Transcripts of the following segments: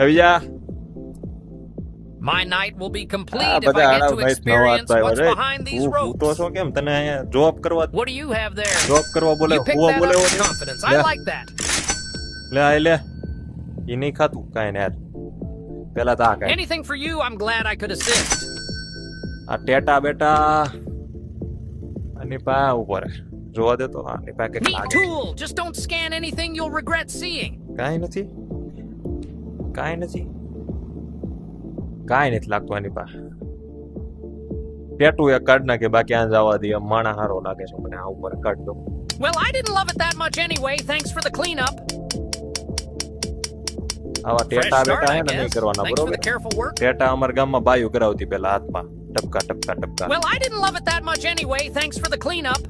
આવી જા My night will be આ complete if બધા I get આડા to ભાઈ નવા experience હતા what's રે behind these તું હું તો ropes. છો કેમ તને અહીંયા જોબ કરવા What do you have there? Job કરવા બોલે You picked હુવા that બોલે up એવો with નહીં. confidence. I Yeah. like that. લે આ લે ઈ નહીં ખાતું કાંઈ ને યાર પેલા તો આ કાંઈ Anything for you, I'm glad I could assist. આ ટેટા બેટા આની પા ઉપર જોવા દે તો આની પા કંઈક Neat લાગે tool. Just don't scan anything you'll regret seeing. કાંઈ નથી કાંઈ નથી કાંઈ નથી લાગતું આની પા ટેટુ એક કાઢ નાખે બાકી આ જવા દે આમ માણા હારો લાગે છે મને આ ઉપર કાઢ દો Well, I didn't love it that much anyway. Thanks for the cleanup. આવા Fresh ટેટા start, બેટા I હે ને નહીં guess. કરવાના Thanks for બરોબર the careful work. ટેટા અમારા ગામમાં બાયું કરાવતી પેલા હાથમાં ટપકા ટપકા ટપકા Well, I didn't love it that much anyway. Thanks for the cleanup.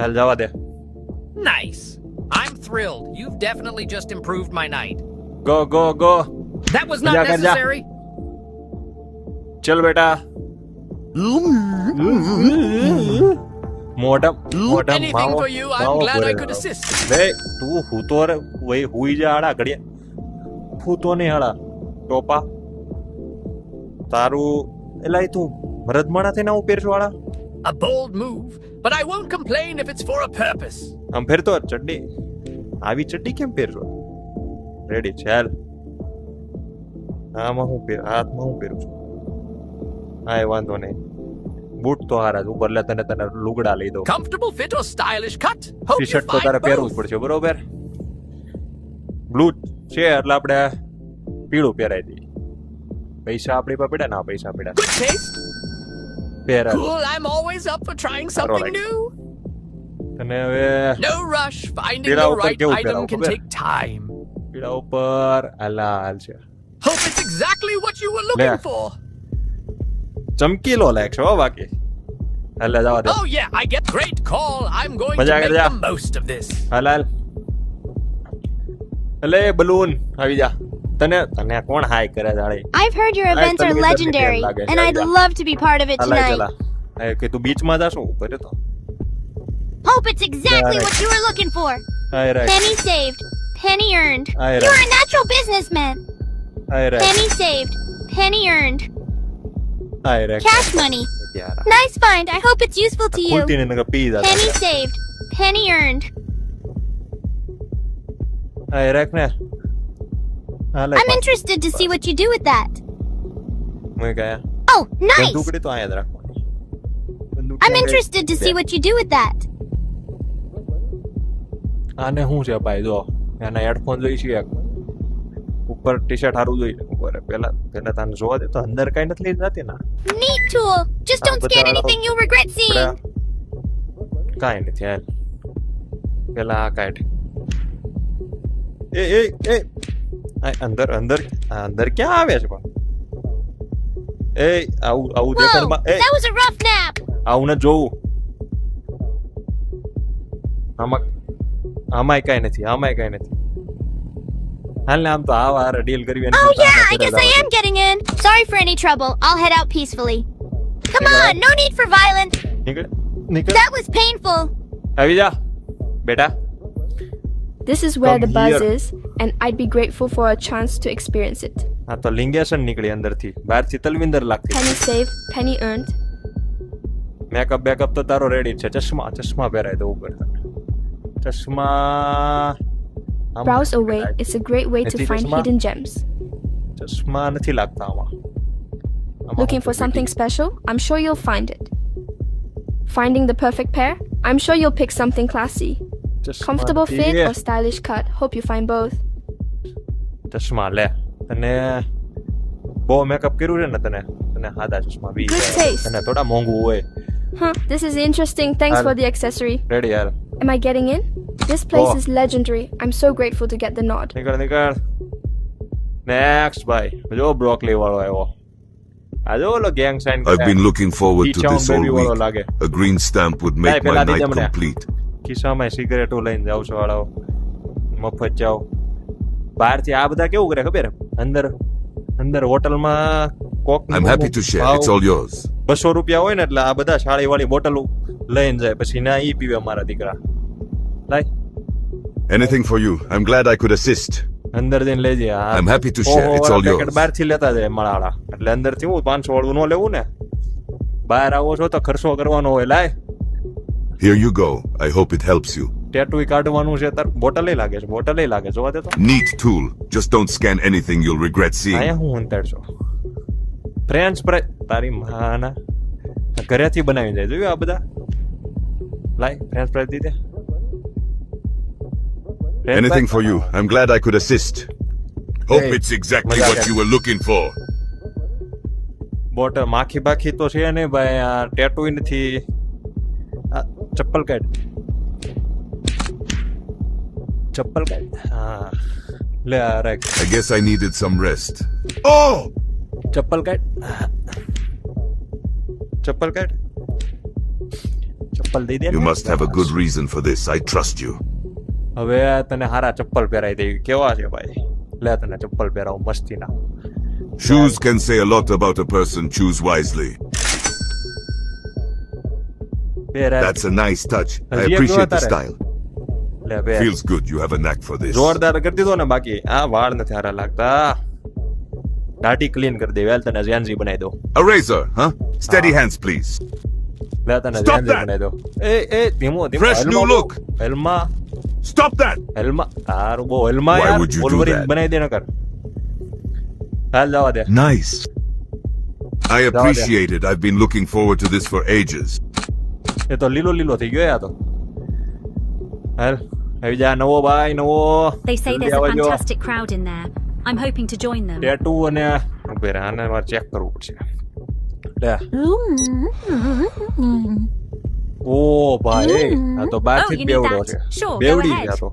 હાલ જવા દે Nice. I'm thrilled. You've definitely just improved my night. Go go go That was not Ja, ja, ja. necessary. ચલ બેટા મોઢા મોઢા Anything માવો for you. I'm માવો glad I ભરેલો. could assist. લે તું હૂતો રે વઈ હુઈ જા હાડા ઘડિયા હૂતો નહીં હાડા ટોપા તારું એલા ઈ તું મરદમાણા થઈને આવું પહેરશું હાડા A bold move, but I won't complain if it's for a purpose. આમ ફેરતો ચડ્ડી આવી ચડ્ડી કેમ પહેરશો? રેડી ચાલ. આમાં હું પહેર હાથમાં હું પહેરું છું. હા એ વાંધો નહીં. બૂટ તો હારા જ. ઉપર લે તને તને લુગડા લઈ દઉં. કમ્ફર્ટેબલ ફિટ ઓર સ્ટાઇલિશ કટ ટી શર્ટ તો તારે પહેરવું જ પડશે બરોબર? બ્લુ છે એટલે આપણે પીળું પહેરાઈ દઈએ. પૈસા આપણી પાસે પડ્યા ના પૈસા પડ્યા. પહેરાય Cool. I'm always up for trying something new. અને હવે no rush finding the right item can take time પીડા ઉપર? આલા છે. Hope it's exactly what you were looking for ચમકીલો લાયક છે બાકી. હાલે જવા દે. ઓ yeah I get great call I am going to make the most of this હાલ અલે બલૂન આવી જા. તને તને કોણ હાઈ કરે જાળે I've heard your events are legendary and I'd love to be part of it tonight હાલે કે તું બીચમાં જાશો? ઉપર તો. Hope it's exactly what you were looking for. Correct. Penny saved, penny earned. Correct. You're a natural businessman. Correct. Penny saved, penny earned. Correct. Cash money. Nice find. I hope it's useful to you. Penny saved, penny earned. Oh, I'm interested to see what you do with that. Oh, nice! I'm interested to see what you do with that. આને શું છે ભાઈ? જો એના headphone જોઈ છે એક. ઉપર ટી શર્ટ સારું જોઈ ઉપર પેલા પેલા તને જોવા દે. તો અંદર કઈ નથી જતી ના? But scan there are- anything you'll regret seeing. કાંઈ નથી હાલ. પેલા આ કાઢ એ એ એ. અંદર અંદર અંદર ક્યાં આવે છે પણ? એ આવું આવું દેખાડમાં એ. આવું ન જોવું. આમાં આમાંય કાંઈ નથી આમાંય કાંઈ નથી હાલ ને આમ તો આવા હારે ડીલ કરવી એની Oh કરતાં yeah, આપણે I guess ઘરે I જવા am getting in. Sorry for any trouble. I'll head out peacefully. Come Hey, on, no need for violence. દે. નીકળ નીકળ That was painful. આવી જા બેટા This is where Come the buzz here. is, and I'd be grateful for a chance to experience it. હા તો લિંગેશન નીકળી અંદરથી બહારથી તલવિંદર લાગતી Penny saved, penny earned. Makeup backup તો તારો રેડી છે ચશ્મા ચશ્મા પહેરાય દઉં ઉપર તને ચશ્મા આમ Browse away. It's a great way to નથી find ચશ્મા? hidden gems. ચશ્મા નથી લાગતા આમાં આમાં Looking for હું something બીજી- special? I'm sure you'll find it. Finding the perfect pair? I'm sure you'll pick something classy. ચશ્મા Comfortable fit નથી. or stylish cut? Hope you find both. ચશ્મા લે તને બહુ મેકઅપ કર્યું છે ને તને તને સાદા ચશ્મા બી Good જાય. taste. તને થોડા મોંઘું હોય Huh, this is interesting. Thanks I'll- for the accessory. Ready યાર Am I getting in? This place Oh. is legendary. I'm so grateful to get the nod. નીકળ નીકળ નેક્સ્ટ ભાઈ જો બ્રોકલી વાળો આવ્યો આ જો ઓલો gang sign I've been looking forward to T-Town this all baby વાળો week. લાગે A green stamp would Hey, make my પેલા night દીધા મને. complete. ખિસ્સામાં સિગરેટો લઈને જાવ છો વાળાઓ મફત જાઓ બહારથી આ બધા કેવું કરે ખબર અંદર અંદર હોટલમાં કોક I'm happy to share. It's all yours. બસો રૂપિયા હોય ને એટલે આ બધા શાળી વાળી બોટલો લઈને જાય પછી ના ઈ પીવે મારા દીકરા લાય Anything for you. I'm glad I could assist. અંદર જઈને લેજે આ I'm happy to share. It's all yours. બહાર થી લેતા જાય મળાળા એટલે અંદર થી હું પાંચસો વાળું ન લેવું ને બહાર આવો છો તો ખર્ચો કરવાનો હોય લાય Here you go. I hope it helps you. Tattoo કાઢવાનું છે તાર બોટલ લાગે છે બોટલ લાગે જોવા દે તો Neat tool. Just don't scan anything you'll regret seeing. અહીંયા હું અંતરશો ફ્રેન્ચ ફ્રાઈ તારી માના ઘરેથી બનાવી જાય જોયું આ બધા લાય ફ્રેન્ચ ફ્રાઈ દીધે Anything for you. I'm glad I could assist. Hope Hey, it's exactly what you were looking for. બોટ માખી બાખી તો છે ને ભાઈ આ ટેટુ નથી આ ચપ્પલ કાઢ ચપ્પલ કાઢ હા લે આ રાખ I guess I needed some rest. Oh! ચપ્પલ કાઢ ચપ્પલ કાઢ ચપ્પલ દઈ દે You ને. must have a good reason for this. I trust you. હવે તને હારા ચપ્પલ પહેરાઈ દઈ કેવા છે ભાઈ લે તને ચપ્પલ પહેરાવ મસ્તીના Shoes can say a lot about a person. Choose wisely. પહેરાય That's a nice touch. I Has he appreciate the ever- style. લે પહેર Feels good. You have a knack for this. જોરદાર કરી દીધો ને બાકી આ વાળ નથી હારા લાગતા દાઢી ક્લીન કરી દે વેલ તને ઝેન્ઝી બનાવી દો A razor, huh? Steady hands, please. લે તને Stop ઝેન્ઝી that! બનાવી દો એ એ ધીમો ધીમો Fresh new હેલમાં look. બહુ- હેલમાં Stop that! હેલમાં તારું બહુ હેલમાં Why યાર would you do વોલ્વરિન that? બનાવી દે નકર હાલ જવા દે Nice. I appreciate it. I've been looking forward to this for ages. એ તો લીલો લીલો થઈ ગયો યા તો હાલ આવી જા નવો ભાઈ નવો They say જલ્દી there's a આવજો. fantastic crowd in there. I'm hoping to join them. Tattoo અને ઉભે રહે આને મારે ચેક કરવું પડશે લે ઓ ભાઈ આ તો બહારથી Oh, જ you need બેવડો that? છે Sure, go બેવડી ahead. છે આ તો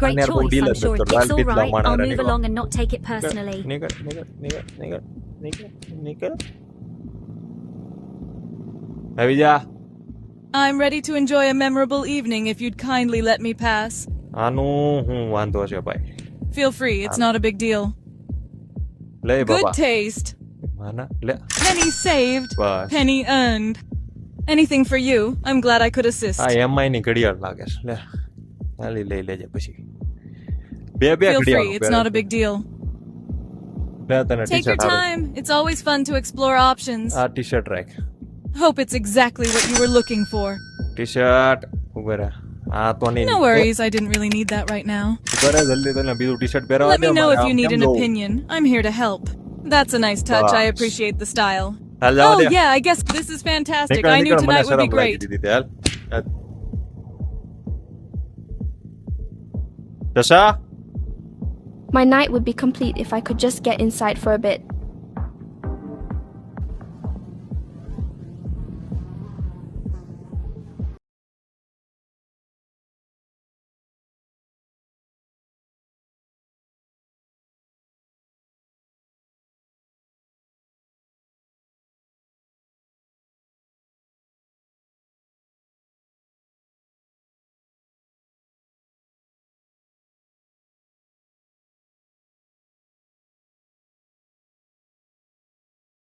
Great Near choice. dealer, I'm sure Dr. it's all Ralph right. Pitla I'll Manara move Nicola. along and not take it personally. નીકળ નીકળ નીકળ નીકળ નીકળ નીકળ આવી જા I'm ready to enjoy a memorable evening if you'd kindly let me pass. આનું હું વાંધો છે ભાઈ Feel free, it's not a big deal. લે Good બાબા taste. માના લે Penny saved, bus penny earned. Anything for you. I'm glad I could assist. આ MI ની ઘડિયાળ લાગે છે લે હાલી લઈ લેજે પછી બે બે Feel free, ઘડિયાળ it's not a big deal. લે તને Take your ટી-શર્ટ હારું. time. It's always fun to explore options. આ ટી શર્ટ રાખ Hope it's exactly what you were looking for. T shirt हाँ No worries, I didn't really need that right now. Let me know if you need an opinion. I'm here to help. That's a nice touch. I appreciate the style. Oh yeah, I guess this is fantastic. I knew tonight would be great. Dasha? My night would be complete if I could just get inside for a bit.